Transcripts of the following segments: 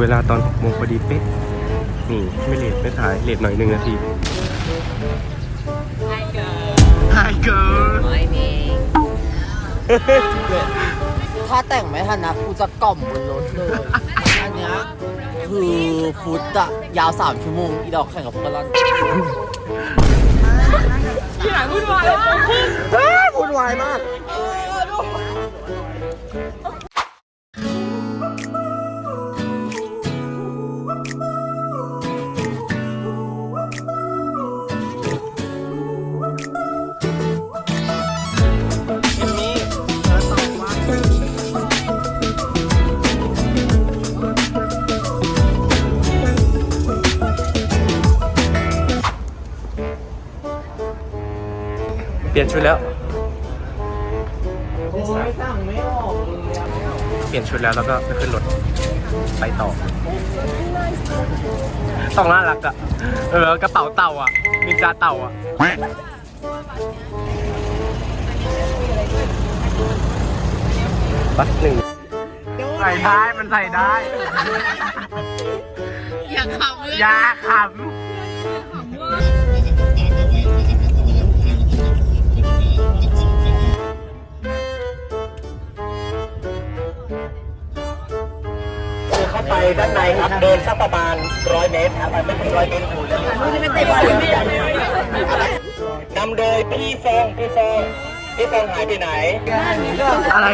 เวลาตอน6โมงพอดีเป๊ะ นี่ไม่เลทไม่ถ่ายเลทหน่อยหนึ่งนาที Hi girl ถ้าแต่งไม่ทันนะกูจะกล่อมบนรถเลย อันเนี้ยคือฟุตอะยาว3ชั่วโมง อีดอกแข่งกับพวกกันวุ่นวายมากวุ่นวายมาก ลี่ยนชุดแล้ว โอ้ยสั่งไม่ออกเลยอะเปลี่ยนชุดแล้วแล้วก็ไปขึ้นรถไปต่อ ต้องน่ารักอะเออกระเป๋าเต่าอะนินจาเต่าอะบัสหนึ่งใส่ได้มันใส่ได้ อย่าขำเลยอยาขำ ไปด้านในครับ เดินสักประมาณร้อยเมตรครับไม่ถึงร้อยเมตรคูณนำโดยพี่ฟองพี่ฟองพี่ฟองหายไปไหน อะไร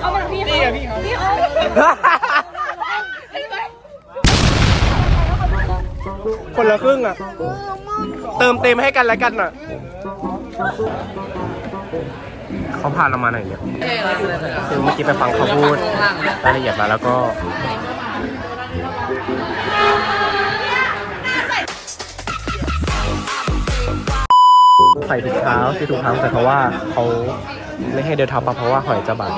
เอามาพี่เขาพี่เขาคนละครึ่งอะเติมเต็มให้กันแล้วกันอะ เขาพาเรามาไหนเนี่ยคือเมื่อกี้ไปฟังเขาพูดรายละเอียดมาแล้วก็ใส่ถุงเท้าใส่ถุงเท้าแต่เพราะว่าเขาไม่ให้เดินเท้าเปเพราะว่าหอยจะบาด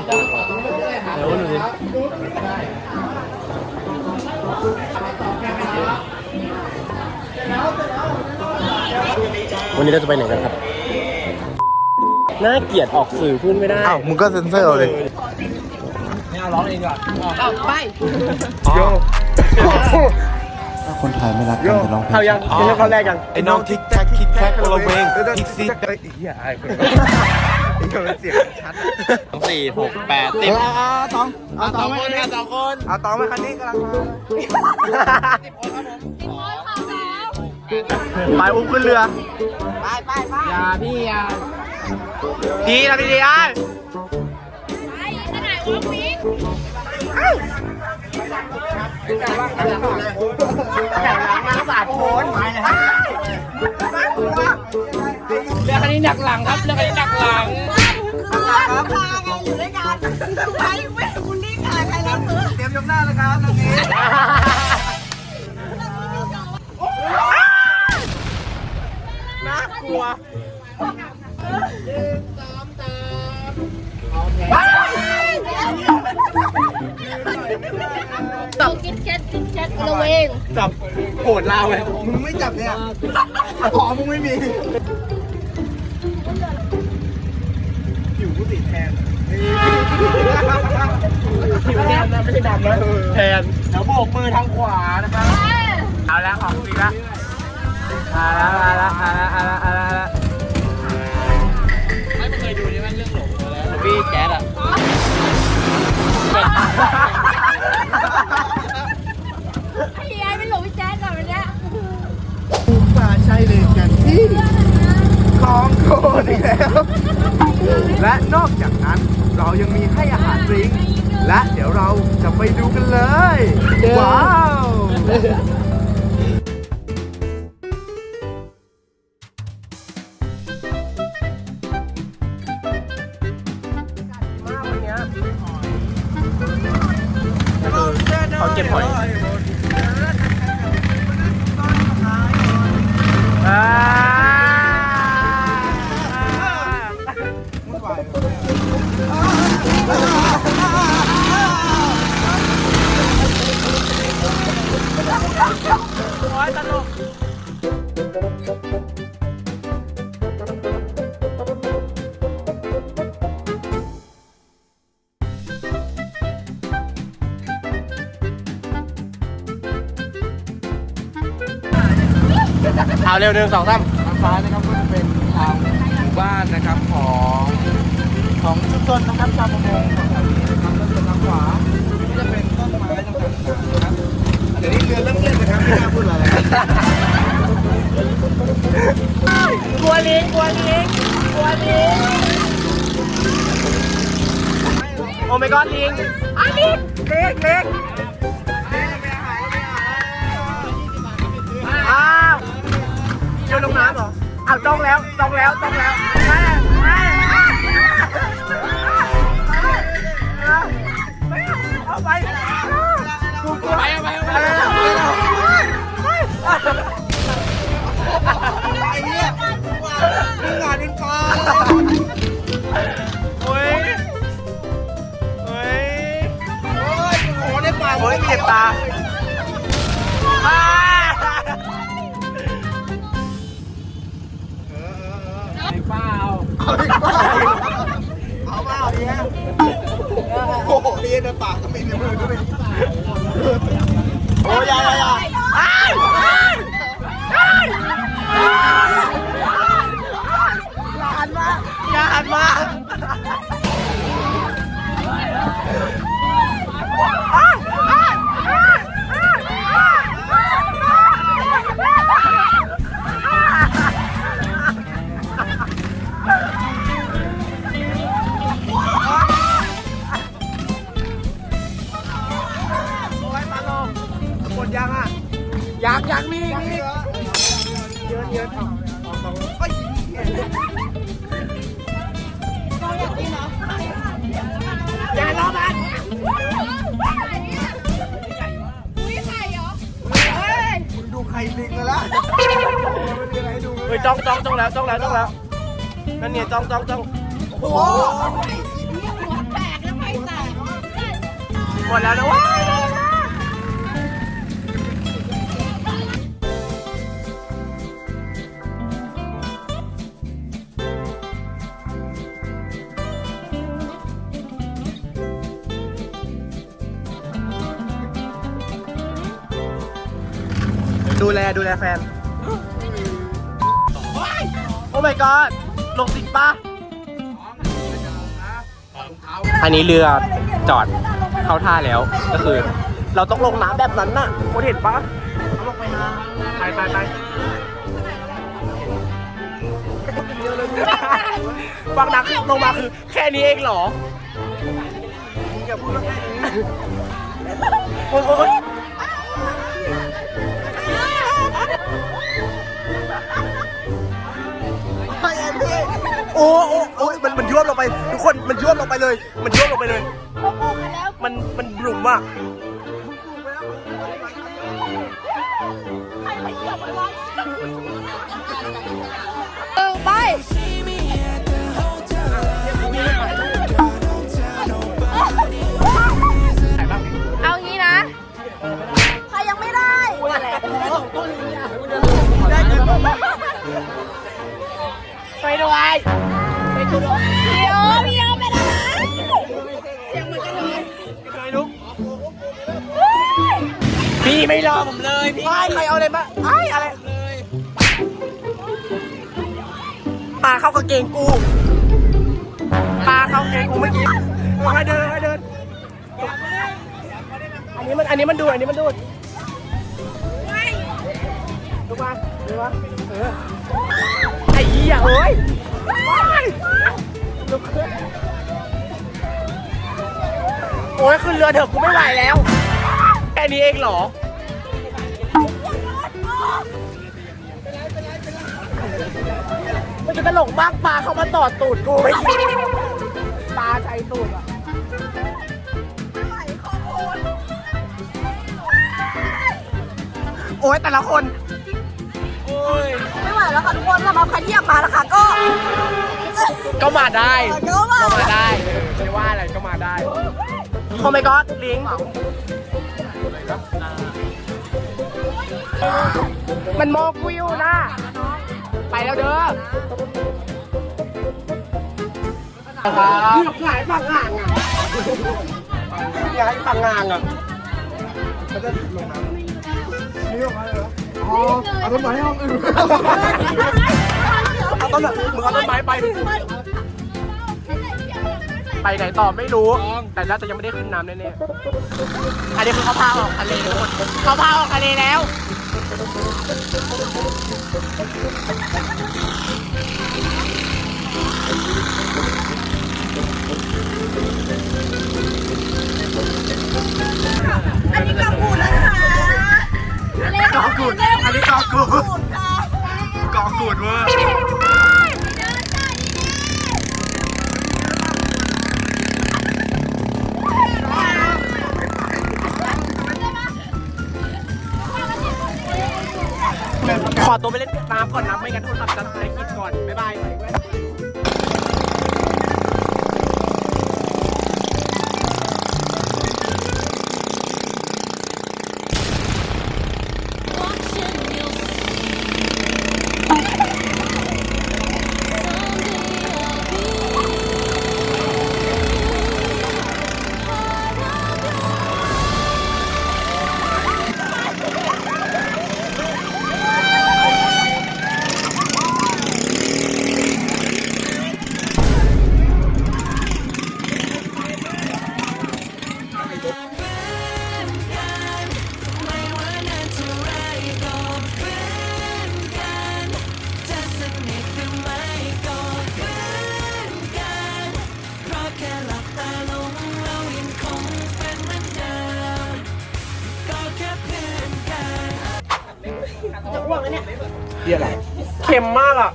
วันนี้เราจะไปไหนกันครับ น่าเกลียดออกสื่อพูดไม่ได้อ้าวมึงก็เซ็นเซอร์เอาเลยเอาไปโยถ้าคนไทยไม่รักโยกันจะร้องเพลงเขายังไม่ใช่เขาแรกยังไอ้น้องทิกแท็กทิกแท็กโอละเวงทิกซิกไอ้เหี้ยไอ้คนไอ้คนเสียงชัดสี่หกแปดสิบเอาตองเอาตองคนค่ะสองคนเอาตองมาคันนี้กำลังมาไปอุ้มขึ้นเรือ ไปไปไปอย่าพี่อย่า พี่นะพี่ดีไอ้เรื่องอันนี้หนักหลังครับเรื่องอันนี้หนักหลังเตรียมยกหน้าเลยครับตอนนี้น่ จับกินแคทกินแคทระเวงจับโหดลาวเลยมึงไม่จับเนี่ยหอมมึงไม่มีผิวกูสีแทนผิวแทนนะไม่ใช่ดำนะแทนเดี๋ยวโบกมือทางขวานะครับเอาแล้วของจริงละเอาละเอาละเอาละเอาละเอาละเอาละไม่เคยดูนี่มันเรื่องหลงแล้วพี่แจ๊ดอะ พี่ยายไม่หลงพี่แจ๊ดก่อนวันเนี้ย มา ใช่เลยกันที่ของโคนอีกแล้ว และนอกจากนั้นเรายังมีให้อาหารลิงและเดี๋ยวเราจะไปดูกันเลย ว้าว เร็วหนึ่งสองสามทางซ้ายนะครับก็จะเป็นทางหมู่บ้านนะครับของของชุมชนนะครับชาวประมงของแถวนี้นะครับแล้วส่วนทางขวาก็จะเป็นต้นไม้ต่างๆนะครับเดี๋ยวนี้เรือเริ่มเล่นนะครับไม่กล้าพูดอะไรแล้วกลัวลิงกลัวลิงกลัวลิงโอ้ my god ลิงอะลิงลิงลิงอ้าว นลงน้ำเหรออ้าวจ้องแล้วจ้องแล้วจ้องแล้วแม่แม่เอาไปกูกลัวไปเอาไปเอาไปโยจ้องจ้องจ้องแล้วจ้องแล้วจ้องแล้วนั่นเนี่ยจ้องจ้องจ้องโอ้โหหมดแล้วนะว้ายดูแลดูแลแฟนโอ้ my god ลงสิปะอันนี้เรือจอดเข้าท่าแล้วก็คือ เราต้องลงน้ำแบบนั้นน่ะคุณเห็นปะลงไปนะไปไปไปฟังดังลงมาคือแค่นี้เองเหรออย่าพูดว่าแค่นี้ โอ้โอ้โอ้ยมันมันยวบลงไป ทุกคนมันยวบลงไปเลย มันยวบลงไปเลยมันมันบลุ่มอะเอา ไปด้วยไปด้วยพี่โอพี่โอเป็นอะไรเสียงเหมือนกันเลยเคยลุกพี่ไม่รอผมเลยพี่ไม่ใครเอาอะไรมาไอ้อะไรปลาเข้ากางเกงกูปลาเข้ากางเกงกูเมื่อกี้ให้เดินให้เดินอันนี้มันอันนี้มันดูดอันนี้มันดูดลุกมาลุกมาเออไอ้ เหี้ยเอ้ยว้ายลุกขึ้นโอ้ยขึ้นเรือเถอะกูไม่ไหวแล้ว แค่นี้เองเหรอ มันจะตลกมากปลาเข้ามาต่อตูดกูไม่คิดปลาใจตูดอะโอ้ยแต่ละคน โอ้ย ไม่ไหวแล้วค่ะทุกคนสำหรับใครที่อยากมานะคะก็ก็มาได้ ก็มาก็มาได้เออไม่ว่าอะไรก็มาได้ โอ้ my god ลิงมันมองกูอยู่นะ ไปแล้วเด้อเกือบหายฝั่งห่างอะหายฝั่งห่างอะเขาจะลงน้ำนี่ออกมาเลยเหรอ เอาต้นไม้ห้องอื่นเอาต้นมึงเอาต้นไม้ไป ไปไหนต่อไม่รู้ แต่น่าจะยังไม่ได้ขึ้นน้ำแน่ๆอันนี้คือเขาพาออกทะเลทุกคนเขาพาออกทะเลแล้ว อันนี้กอกูดกอกูดเวอร์ขอตัวไปเล่นน้ำก่อนนะ ไม่งั้นโทรศัพท์จะทำอะไรกินก่อน บ๊ายบาย เค็มมากอะ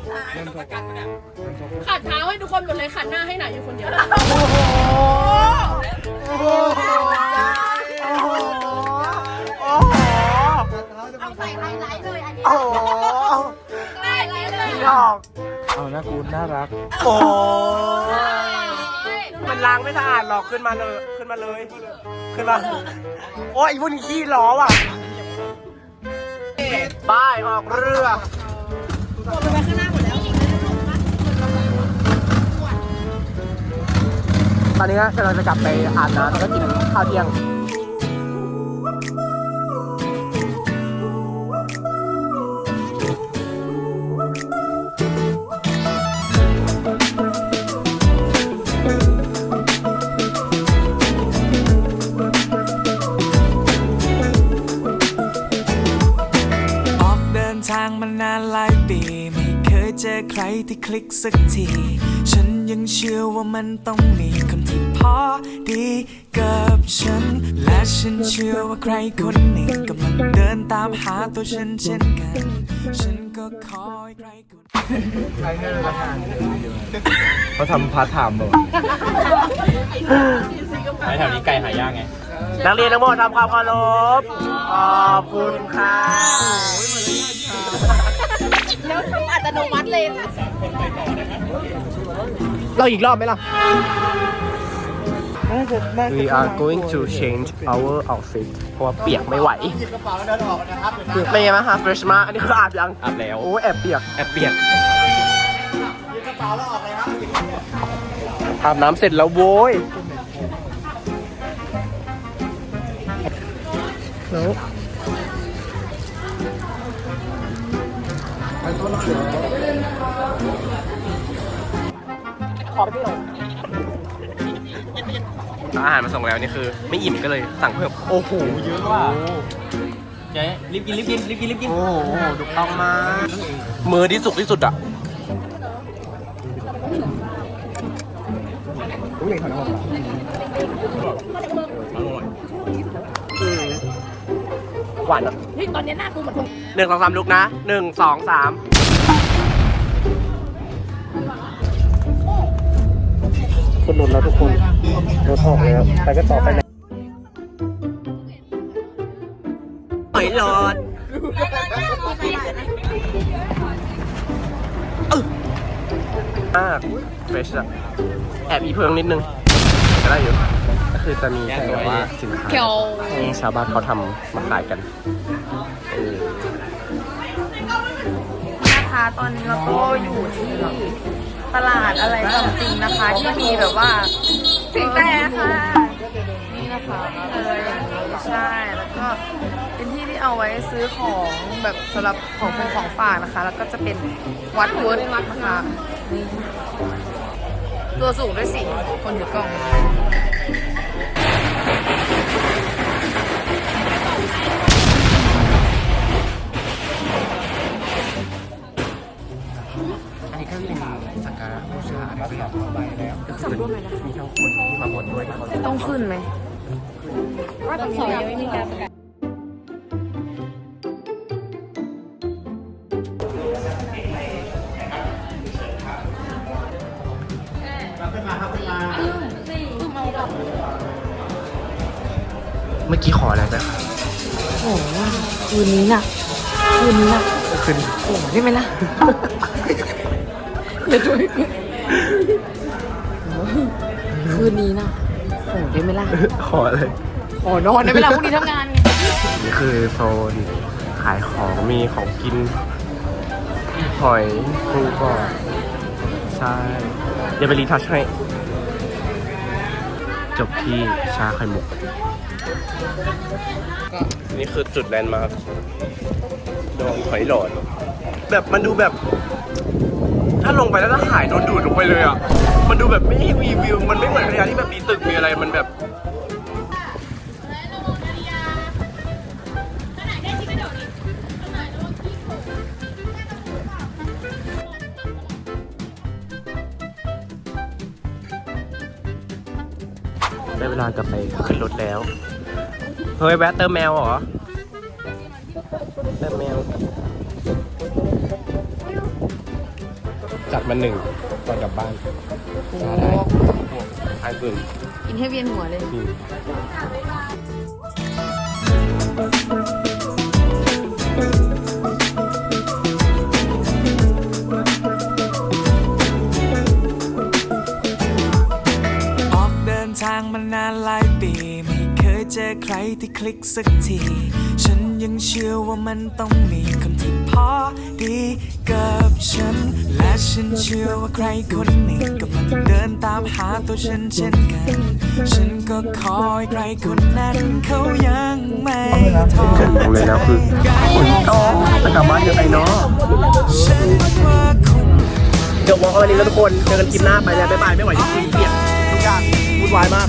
ขัดเท้าให้ทุกคนหมดเลยขัดหน้าให้หนาอยู่คนเดียวเอาใส่ไฮไลท์เลยอันนี้โอ้โหไฮไลท์เลยพี่ดอกเอานะกูน่ารัก โอ้มันล้างไม่สะอาดหรอกขึ้นมาเลย ขึ้นมาเลย ขึ้นมา โอ้ยไอ้พวกนี้ขี้ล้อว่ะ ป้ายออกเรือตอนนี้ก็กำลังจะกลับไปอาบน้ำแล้วก็กินข้าวเที่ยง ทางมานานหลายปี ไม่เคยเจอใครที่คลิกสักที ฉันยังเชื่อว่ามันต้องมีคนที่พอดีกับฉัน และฉันเชื่อว่าใครคนหนึ่งกำลังเดินตามหาตัวฉันเช่นกัน ฉันก็ขอให้ใครคนเขาทำพาร์ทไทม์แบบ แถวนี้ไก่หายากไง นักเรียนทั้งหมดทำความเคารพขอบคุณค่ะแล้วทำอัตโนมัติเลยเราอีกรอบไหมล่ะ We are going to change our outfit เพราะว่าเปียกไม่ไหวเป็นไงบ้างคะ fresh มากอันนี้คืออาบยังอาบแล้วโอ้แอบเปียกแอบเปียกอาบน้ำเสร็จแล้วโว้ย แล้วขอไปที่หน่อยอาหารมาส่งแล้วนี่คือ ไม่อิ่มก็เลยสั่งเพิ่มโอ้โหเยอะว่ะเจ๊รีบกินรีบกินรีบกินรีบกินโอ้โหถูกต้องมากมือที่สุกที่สุดอะ หวานอะเฮ้ยตอนนี้หน้ากูเหมือนหนึ่งสองสามลุกนะหนึ่งสองสามคุณหนุนแล้วทุกคนรถออกแล้วไปก็ต่อไปนะหอยหลอดมากเฟรชอะแอบอีเพิงนิดนึงก็ได้อยู่ก็ คือจะมีแต่ว่าสินค้าที่ชาวบ้านเขาทำมาขายกันเออนะคะตอนนี้เราก็อยู่ที่ตลาดอะไรซัมติงนะคะ ที่มีแบบว่าถึงแต่ค่ะนี่นะคะเลยใช่แล้วก็เป็นที่ที่เอาไว้ซื้อของแบบสำหรับของฟงของฝากนะคะ แล้วก็จะเป็นวัดพุทธนะคะนี่ตัวสูงด้วยสิ คนถือกล่อง อันนี้ก็เป็นสักการะบูชาอะไรสักอย่างใบแล้วก็คือมีทั้งคนที่มาบนด้วยที่เขาต้องขึ้นไหมต้องสอยยังไม่มีการประกาศเมื่อกี้ขออะไรไปคะโอ้โหคืนนี้น่ะคืนนี้น่ะขึ้นโอ้ได้ไหมล่ะ อย่าด้วยคืนนี้น่ะโอ้ได้ไหมล่ะ ขออะไร ขอนอนได้ไหมล่ะพรุ่งนี้ทำงานไงนี่คือโซนขายของมีของกิน หอยปูก่อนใช่ เดี๋ยวไปรีทัชให้ จบที่ชาไข่มุก นี่คือจุดแลนด์มาร์คดองหอยหลอด แบบมันดูแบบ ถ้าลงไปแล้วถ้าหายโดนดูดลงไปเลยอะ มันดูแบบไม่มีวิว มันไม่เหมือนพัทยาที่แบบมีตึกมีอะไร มันแบบได้เวลากลับไปขึ้นรถแล้ว เฮ้ยแวะเติมแมวเหรอ เติมแมว จัดมาหนึ่งก่อนกลับบ้านโอ้อันอื่นกินให้เวียนหัวเลย อืมออกเดินทางมานานหลายปี ไม่เคยเจอใครที่คลิกสักที ฉันยังเชื่อว่ามันต้องมีคนที่พอดีกับฉันและ ฉันเชื่อว่าใครคนหนึ่งกำลังเดินตามหาตัวฉันเช่นกัน ฉันก็คอยใครคนนั้นเขายังไม่ทอเกิดตรงเลยนะคือคนต่องจะกลับบ้านยังไงเนาะฉันว่าคงเดี๋ยววอล์กวันนี้แล้วทุกคน เจอกันคลิปหน้าไปแล้วบ๊ายบายไม่ไหวจริงๆเปียกทุกอย่างวุ่นวายมาก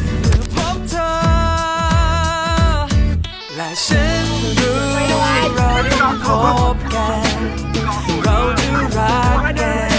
และฉันรู้ว่าเราต้องพบกันเราจะรักกัน